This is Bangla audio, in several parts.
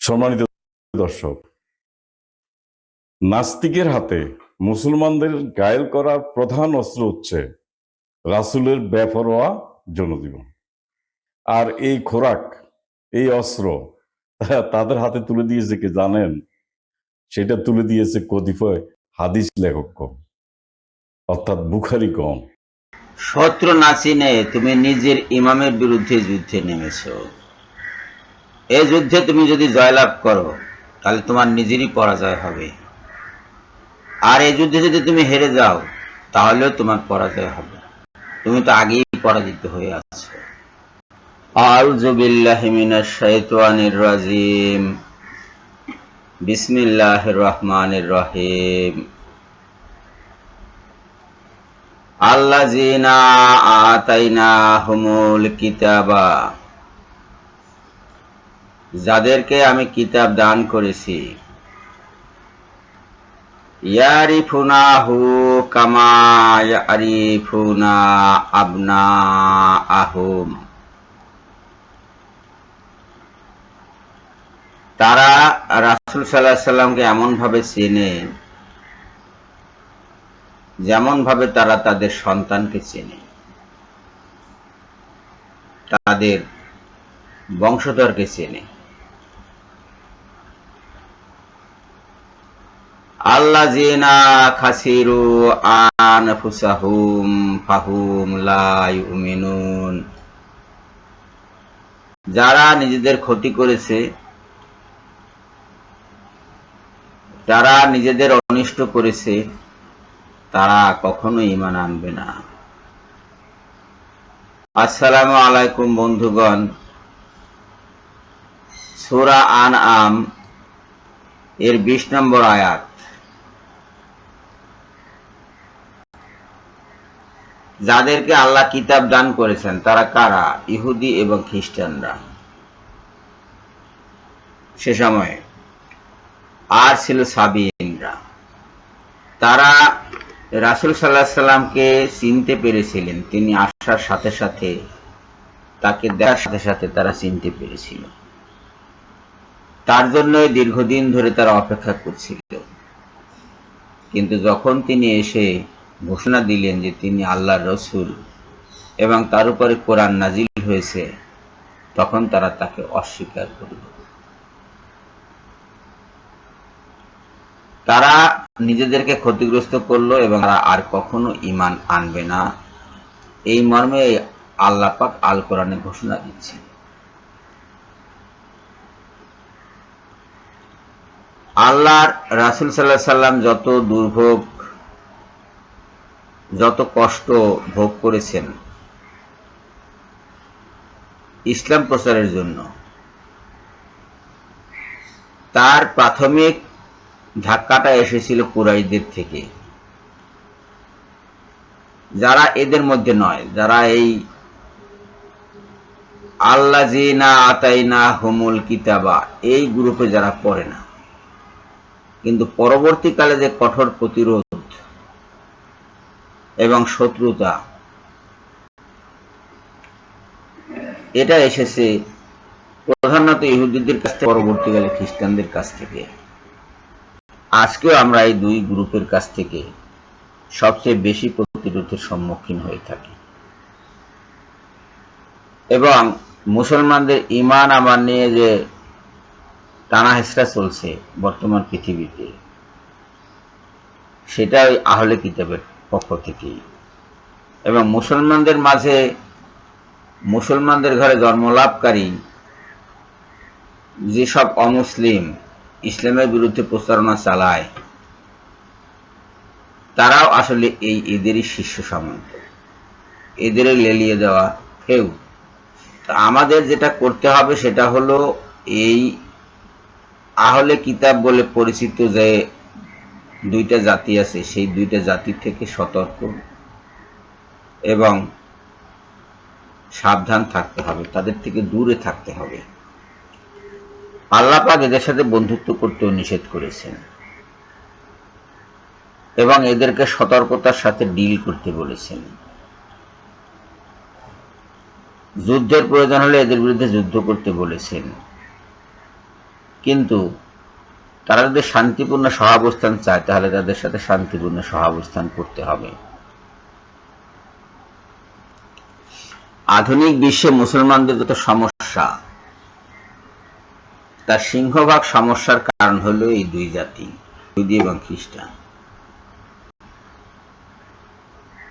সম্মানিত দর্শক, নাস্তিকের হাতে মুসলমানদের গায়েল করার প্রধান অস্ত্র হচ্ছে রাসূলের বেপরোয়া জনজীবন। আর এই খোরাক, এই অস্ত্র তাদের হাতে তুলে দিয়েছে কে জানেন? সেটা তুলে দিয়েছে কতিপয় হাদিস লেখক কম, অর্থাৎ বুখারি কম। শত্রু না চিনে তুমি নিজের ইমামের বিরুদ্ধে যুদ্ধে নেমেছ। এই যুদ্ধে তুমি যদি জয়লাভ করো, তাহলে তোমার নিজেরই পরাজয় হবে। আর এই যুদ্ধে যদি তুমি হেরে যাও, তাহলেও তোমার পরাজয় হবে। তুমি তো আগেই পরাজিত হয়ে আছো। রাজিম। বিসমিল্লাহির রহমানির রহিম। কিতাবা। যাদেরকে আমি কিতাব দান করেছি। ইয়ারিফুনাহু কামা ইয়ারিফুনা আবনাআহুম। তারা রাসূল আলাইহি সাল্লামকে এমন ভাবে চেনে যেমন ভাবে তারা তাদের সন্তানকে চেনে। তাদের বংশধরকে চেনে। আল্লাহ জিনা খাসিরু আনফুসাহুম ফাহুম লা ইউমিনুন। যারা নিজেদের ক্ষতি করেছে, যারা নিজেদের অনিষ্ট করেছে, তারা কখনো ইমান আনবে না। আসসালামু আলাইকুম বন্ধুগণ, সুরা আন আম এর বিশ নম্বর আয়াত। যাদেরকে আল্লাহ কিতাব দান করেছেন, তারা কারা? ইহুদি এবং খ্রিস্টানরা। সে সময়ে আর ছিল সাবিনরা তারা রাসুল সাল্লাহ সাল্লামকে চিনতে পেরেছিলেন। তিনি আসার সাথে সাথে, তাকে দেওয়ার সাথে সাথে তারা চিনতে পেরেছিল। তার জন্যই দীর্ঘদিন ধরে তারা অপেক্ষা করছিল। কিন্তু যখন তিনি এসে ঘোষণা দিলেন যে তিনি আল্লাহর রসুল এবং তার উপরে কোরআন নাজিল হয়েছে, তখন তারা তাকে অস্বীকার করল। তারা নিজেদেরকে ক্ষতিগ্রস্ত করল এবং তারা আর কখনো ইমান আনবে না। এই মর্মে আল্লাহ পাক আল কোরআনে ঘোষণা দিচ্ছে আল্লাহর রাসুল সাল্লাহ সাল্লাম যত দুর্ভোগ যত কষ্ট ভোগ করেছেন, ইসলাম প্রচারের জন্য, তার প্রাথমিক ধাক্কাটা এসেছিল কুরাইদের থেকে। যারা এদের মধ্যে নয়, যারা এই আল্লাহ জিনা আতাইনা হুমুল কিতাবা, এই গ্রুপে যারা পড়ে না। কিন্তু পরবর্তীকালে যে কঠোর প্রতিরোধ এবং শত্রুতা। এটা এসেছে প্রধানত ইহুদিদের কাছ থেকে, পরবর্তীকালে খ্রিস্টানদের কাছ থেকে। আজকেও আমরা এই দুই গ্রুপের কাছ থেকে সবচেয়ে বেশি প্রতিরোধের সম্মুখীন হয়ে থাকি। এবং মুসলমানদের ইমান আমার নিয়ে যে টানা হেসরা চলছে বর্তমান পৃথিবীতে সেটা ওই আহলে কিতাবের পক্ষ থেকেই। এবং মুসলমানদের মাঝে মুসলমানদের ঘরে জন্মলাভকারী যেসব অমুসলিম ইসলামের বিরুদ্ধে প্রচারণা চালায়, তারাও আসলে এই এদেরই শীর্ষ সামন্ত। এদেরই লেলিয়ে দেওয়া কেউ। আমাদের যেটা করতে হবে সেটা হলো এই আহলে কিতাব বলে পরিচিত যে দুইটা জাতি আছে, সেই দুইটা জাতি থেকে সতর্ক এবং সাবধান থাকতে হবে, তাদের থেকে দূরে থাকতে হবে। আল্লাহ পাক এদের সাথে বন্ধুত্ব করতেও নিষেধ করেছেন এবং এদেরকে সতর্কতার সাথে ডিল করতে বলেছেন। যুদ্ধের প্রয়োজন হলে এদের বিরুদ্ধে যুদ্ধ করতে বলেছেন। কিন্তু তারা যদি শান্তিপূর্ণ সহাবস্থান চায়, তাহলে তাদের সাথে শান্তিপূর্ণ সহাবস্থান করতে হবে। আধুনিক বিশ্বে মুসলমানদের যত সমস্যা, তার সিংহভাগ সমস্যার কারণ হলো এই দুই জাতি, ইহুদি এবং খ্রিস্টান।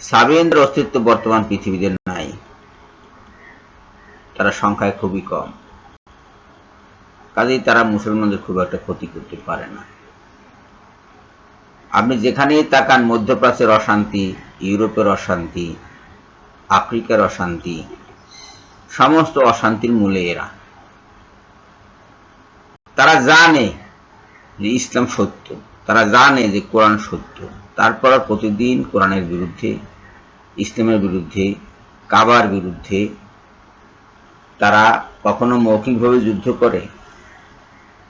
সাবিয়েন্দ্র অস্তিত্ব বর্তমান পৃথিবীতে নাই। তারা সংখ্যায় খুবই কম। কাজেই তারা মুসলমানদের খুব একটা ক্ষতি করতে পারে না। আপনি যেখানেই তাকান, মধ্যপ্রাচ্যের অশান্তি, ইউরোপের অশান্তি, আফ্রিকার অশান্তি, সমস্ত অশান্তির মূলে এরা। তারা জানে যে ইসলাম সত্য, তারা জানে যে কোরআন সত্য। তারপর প্রতিদিন কোরআনের বিরুদ্ধে, ইসলামের বিরুদ্ধে, কাবার বিরুদ্ধে তারা কখনো মৌখিকভাবে যুদ্ধ করে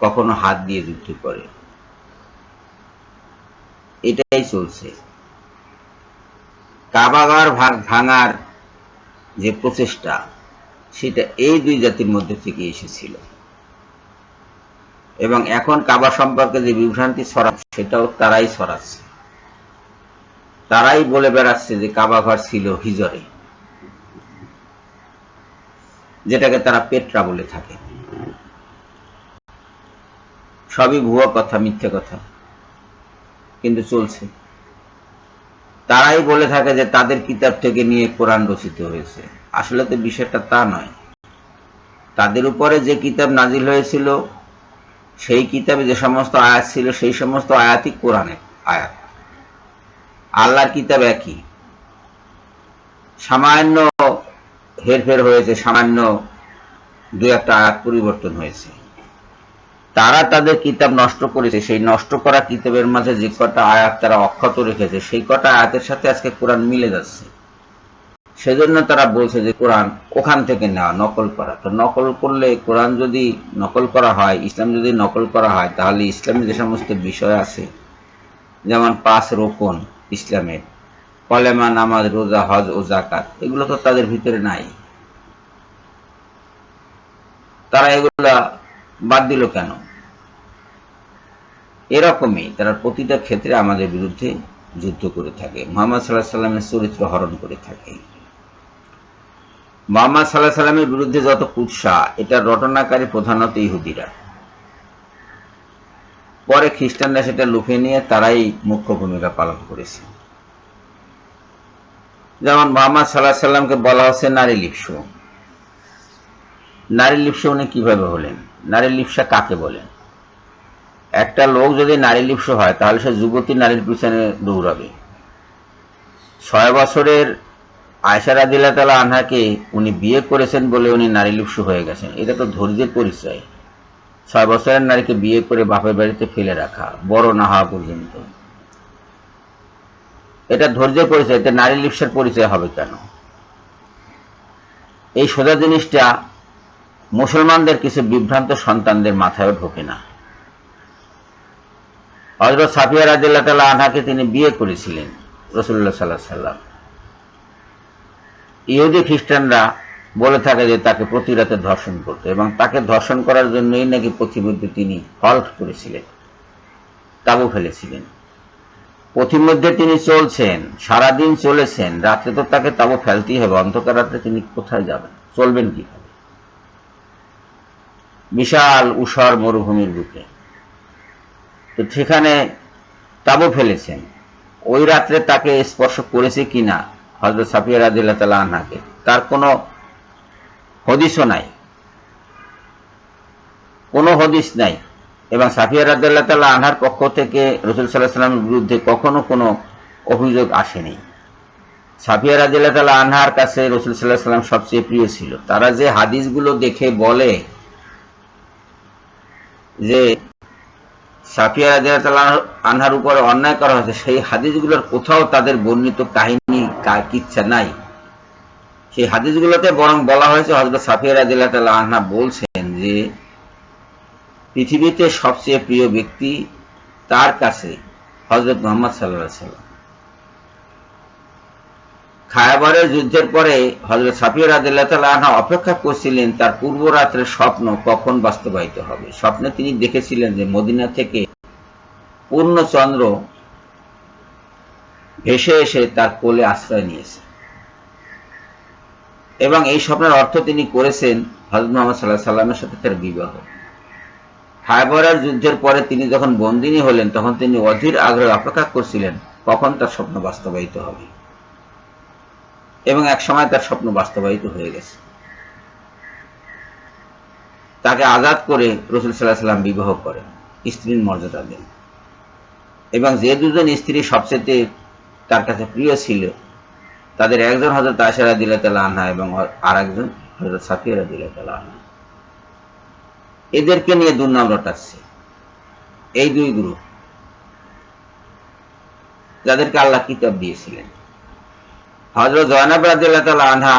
কখনো হাত দিয়ে যুদ্ধ করে। এটাই চলছে। কাবাগার ভাগ ভাঙার যে প্রচেষ্টা, সেটা এই দুই জাতির মধ্যে থেকে এসেছিল। এবং এখন কাবা সম্পর্কে যে বিভ্রান্তি ছড়াচ্ছে, সেটাও তারাই ছড়াচ্ছে। তারাই বলে বেড়াচ্ছে যে কাবা ঘর ছিল হিজরে, যেটাকে তারা পেট্রা বলে থাকে। সবই ভুয়া কথা, মিথ্যে কথা। কিন্তু চলছে। তারাই বলে থাকে যে তাদের কিতাব থেকে নিয়ে কোরআন রচিত হয়েছে। আসলে তো বিষয়টা তা নয়। তাদের উপরে যে কিতাব নাজিল হয়েছিল, সেই কিতাবে যে সমস্ত আয়াত ছিল, সেই সমস্ত আয়াতই কোরআনের আয়াত। আল্লাহর কিতাব একই। সামান্য হেরফের হয়েছে, সামান্য দু একটা আয়াত পরিবর্তন হয়েছে। তারা তাদের কিতাব নষ্ট করেছে, সেই নষ্ট করা কিতাবের মাঝে যে কটা আয়াত তারা অক্ষত রেখেছে, সেই কটা আয়াতের সাথে আজকে কোরআন মিলে যাচ্ছে। সেজন্য তারা বলছে যে কোরআন ওখান থেকে নেওয়া, নকল করা। তো নকল করলে কোরআন যদি নকল করা হয়, ইসলাম যদি নকল করা হয়, তাহলে ইসলামের যে সমস্ত বিষয় আছে, যেমন পাঁচ রোপণ ইসলামের, কলেমা, নামাজ, রোজা, হজ ও জাকাত এগুলো তো তাদের ভিতরে নাই। তারা এগুলা বাদ দিল কেন? এরকমই তারা প্রতিটা ক্ষেত্রে আমাদের বিরুদ্ধে যুদ্ধ করে থাকে। মোহাম্মদ সাল্লাহ সাল্লামের চরিত্র হরণ করে থাকে। মোহাম্মদ সাল্লাহ সাল্লামের বিরুদ্ধে যত কুৎসা, এটা রটনাকারী প্রধানত ইহুদিরা। পরে খ্রিস্টানরা সেটা লুফে নিয়ে তারাই মুখ্য ভূমিকা পালন করেছে। যেমন মোহাম্মদ সাল্লাহ সাল্লামকে বলা হচ্ছে নারী লিপসু। নারী লিপ্স উনি কীভাবে হলেন? নারী লিপসা কাকে বলেন? একটা লোক যদি নারী লিপ্স হয়, তাহলে সে যুবতী নারীর পিছনে দৌড়াবে। ছয় বছরের আয়সার আদিল্লা তালা আনহাকে উনি বিয়ে করেছেন বলে উনি নারী লিপ্স হয়ে গেছেন। এটা তো ধৈর্যের পরিচয়। ছয় বছরের নারীকে বিয়ে করে বাপের বাড়িতে ফেলে রাখা, বড় না হওয়া পর্যন্ত। এটা ধৈর্যের পরিচয়, এটা নারী লিপ্সের পরিচয় হবে কেন? এই সোজা জিনিসটা মুসলমানদের কিছু বিভ্রান্ত সন্তানদের মাথায়ও ঢোকে না। হজরত সাফিয়া রাজিল্লাহ তাল্লাহ আনহাকে তিনি বিয়ে করেছিলেন রসুল্লাহ সাল্লাহ সাল্লাম ইহুদি খ্রিস্টানরা বলে থাকে যে তাকে প্রতি রাতে ধর্ষণ করতো এবং তাকে ধর্ষণ করার জন্যই নাকি পথিমধ্যে তিনি হল্ট করেছিলেন তাবু ফেলেছিলেন। পথিমধ্যে তিনি চলছেন, সারাদিন চলেছেন রাত্রে তো তাকে তাবু ফেলতেই হবে, অন্ধকার রাতে তিনি কোথায় যাবেন, চলবেন কীভাবে? বিশাল উষর মরুভূমির বুকে। তো সেখানে তাবু ফেলেছেন। ওই রাত্রে তাকে স্পর্শ করেছে কিনা হজরত সাফিয়া রাজিল্লা তালা আনহাকে, তার কোনো হদিসও নাই। কোনো হদিস নাই। এবং সাফিয়া রাজিল্লা তালা আনহার পক্ষ থেকে রসুল সাল্লাহ সাল্লামের বিরুদ্ধে কখনো কোনো অভিযোগ আসেনি। সাফিয়া রাজিল্লা তালা আনহার কাছে রসুল সাল্লাহ সাল্লাম সবচেয়ে প্রিয় ছিল। তারা যে হাদিসগুলো দেখে বলে যে সাফিয়া আনহার উপরে অন্যায় করা হয়েছে। সেই হাদিসগুলোর কোথাও তাদের বর্ণিত কাহিনী কিচ্ছা নাই। সেই হাদিসগুলোতে বরং বলা হয়েছে হজরত সাফিয়া রাজিয়াল্লাহ আনহা বলছেন যে, পৃথিবীতে সবচেয়ে প্রিয় ব্যক্তি তার কাছে হজরত মোহাম্মদ সাল্লাহ সাল্লাম। খায়াবারের যুদ্ধের পরে হজরত সাফিয়া রাদিল্লাহ তাআলা আনহা অপেক্ষা করছিলেন, তার পূর্ব রাত্রের স্বপ্ন কখন বাস্তবায়িত হবে? স্বপ্নে তিনি দেখেছিলেন যে মদিনা থেকে পূর্ণ চন্দ্র ভেসে এসে তার কোলে আশ্রয় নিয়েছে। এবং এই স্বপ্নের অর্থ তিনি করেছেন হজরত মোহাম্মদ সাল্লাহ সাল্লামের সাথে তার বিবাহ। খায়বরের যুদ্ধের পরে তিনি যখন বন্দিনী হলেন, তখন তিনি অধীর আগ্রহে অপেক্ষা করছিলেন কখন তার স্বপ্ন বাস্তবায়িত হবে। এবং এক সময় তার স্বপ্ন বাস্তবায়িত হয়ে গেছে। তাকে আজাদ করে রসুল সাল্লাহ সাল্লাম বিবাহ করেন, স্ত্রীর মর্যাদা দেন। এবং যে দুজন স্ত্রী সবচেয়ে তার কাছে প্রিয় ছিল, তাদের একজন হজরত আশারা দিল্লা তালা আনহা এবং আর একজন হজরত সাফিয়ারা দিল্লা তালা আনহা। এদেরকে নিয়ে দুর্নাম রটাচ্ছে। এই দুই গ্রুপ, যাদেরকে আল্লাহ কিতাব দিয়েছিলেন। হজরত জয়নাব রাদিল্লাহ আনহা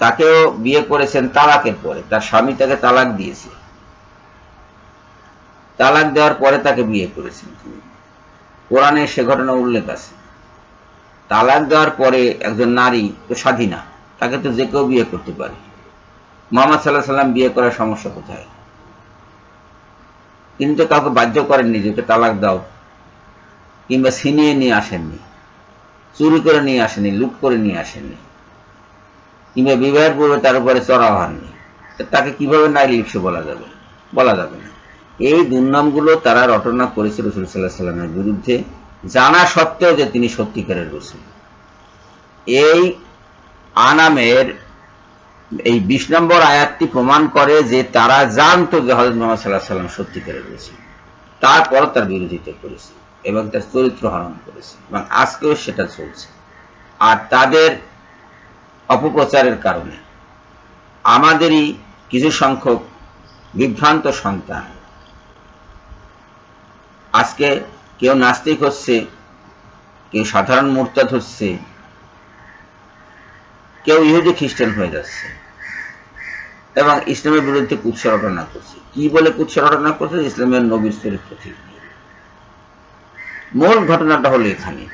তাকেও বিয়ে করেছেন তালাকের পরে। তার স্বামী তাকে তালাক দিয়েছে। তালাক দেওয়ার পরে তাকে বিয়ে করেছেন তিনি। কোরআনে সে ঘটনা উল্লেখ আছে। তালাক দেওয়ার পরে একজন নারী তো স্বাধীনা, তাকে তো যে কেউ বিয়ে করতে পারে। মোহাম্মদ সাল্লাহ সাল্লাম বিয়ে করার সমস্যা কোথায়? তিনি তো কাউকে বাধ্য করেননি যে তালাক দাও, কিংবা ছিনিয়ে নিয়ে আসেননি। চুরি করে নিয়ে আসেনি, লুট করে নিয়ে আসেননি কিংবা বিবাহের পূর্বে তার উপরে চড়াও হননি তাকে কীভাবে নারী লিপসে বলা যাবে? বলা যাবে না। এই দুর্নামগুলো তারা রটনা করেছে রসুল সাল্লাহ সাল্লামের বিরুদ্ধে, জানা সত্ত্বেও যে তিনি সত্যিকারের রসুল। এই আনামের এই বিশ নম্বর আয়াতটি প্রমাণ করে যে তারা জানতো যে হজরত মোহাম্মদ সাল্লাহ সাল্লাম সত্যিকারের রয়েছে তারপর তার বিরোধিতা করেছে। এবং তার চরিত্র হরণ করেছে এবং আজকেও সেটা চলছে। আর তাদের অপপ্রচারের কারণে আমাদেরই কিছু সংখ্যক বিভ্রান্ত সন্তান আজকে কেউ নাস্তিক হচ্ছে, কেউ সাধারণ মোরতাদ হচ্ছে, কেউ ইহুদি খ্রিস্টান হয়ে যাচ্ছে এবং ইসলামের বিরুদ্ধে কুৎসা রটনা করছে। কি বলে কুৎসা রটনা করছে? ইসলামের নবীর চরিত্র ঠিক। মূল ঘটনাটা হলো এখানে।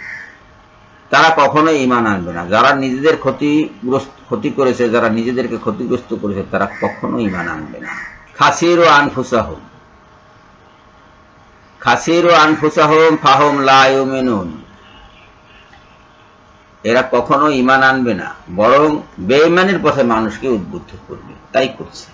তারা কখনো ইমান আনবে না। যারা নিজেদের ক্ষতিগ্রস্ত, ক্ষতি করেছে, যারা নিজেদেরকে ক্ষতিগ্রস্ত করেছে, তারা কখনো ইমান আনবে না। খাসির ও আনফুসাহ খাসির ও আনফুসাহম ফাহম লায়ুমিনুন এরা কখনো ইমান আনবে না, বরং বেঈমানের পথে মানুষকে উদ্বুদ্ধ করবে। তাই করছে।